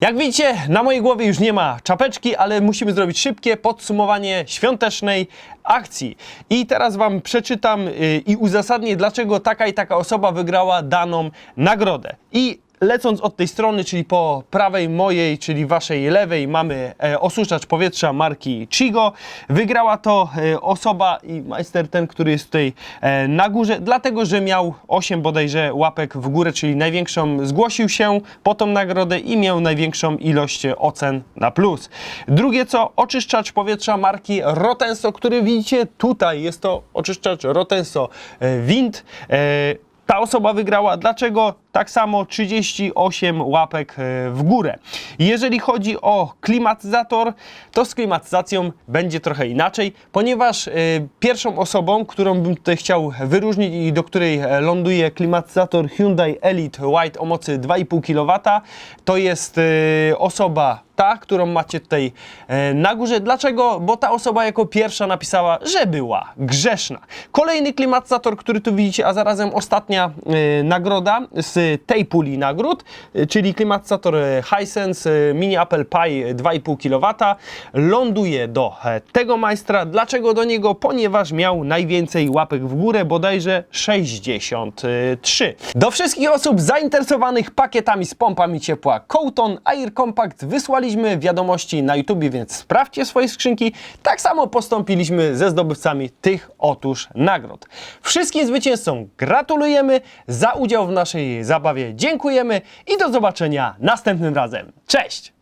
Jak widzicie, na mojej głowie już nie ma czapeczki, ale musimy zrobić szybkie podsumowanie świątecznej akcji. I teraz Wam przeczytam y, i uzasadnię, dlaczego taka i taka osoba wygrała daną nagrodę. I lecąc od tej strony, czyli po prawej mojej, czyli waszej lewej, mamy e, osuszacz powietrza marki Chigo. Wygrała to e, osoba i majster ten, który jest tutaj e, na górze, dlatego że miał 8 bodajże łapek w górę, czyli największą, zgłosił się po tą nagrodę i miał największą ilość ocen na plus. Drugie co, oczyszczacz powietrza marki Rotenso, który widzicie tutaj, jest to oczyszczacz Rotenso e, Wind. E, ta osoba wygrała. Dlaczego? Tak samo 38 łapek e, w górę. Jeżeli chodzi o klimatyzator, to z klimatyzacją będzie trochę inaczej, ponieważ e, pierwszą osobą, którą bym tutaj chciał wyróżnić i do której e, ląduje klimatyzator Hyundai Elite White o mocy 2,5 kW, to jest osoba ta, którą macie tutaj na górze. Dlaczego? Bo ta osoba jako pierwsza napisała, że była grzeszna. Kolejny klimatyzator, który tu widzicie, a zarazem ostatnia nagroda z tej puli nagród, e, czyli klimatyzator e, Hisense e, Mini Apple Pi 2,5 kW, ląduje do e, tego majstra. Dlaczego do niego? Ponieważ miał najwięcej łapek w górę, bodajże 63. Do wszystkich osób zainteresowanych pakietami z pompami ciepła Coaton Air Compact wysłaliśmy wiadomości na YouTube, więc sprawdźcie swoje skrzynki. Tak samo postąpiliśmy ze zdobywcami tych otóż nagród. Wszystkim zwycięzcom gratulujemy, za udział w naszej zabawie dziękujemy i do zobaczenia następnym razem. Cześć!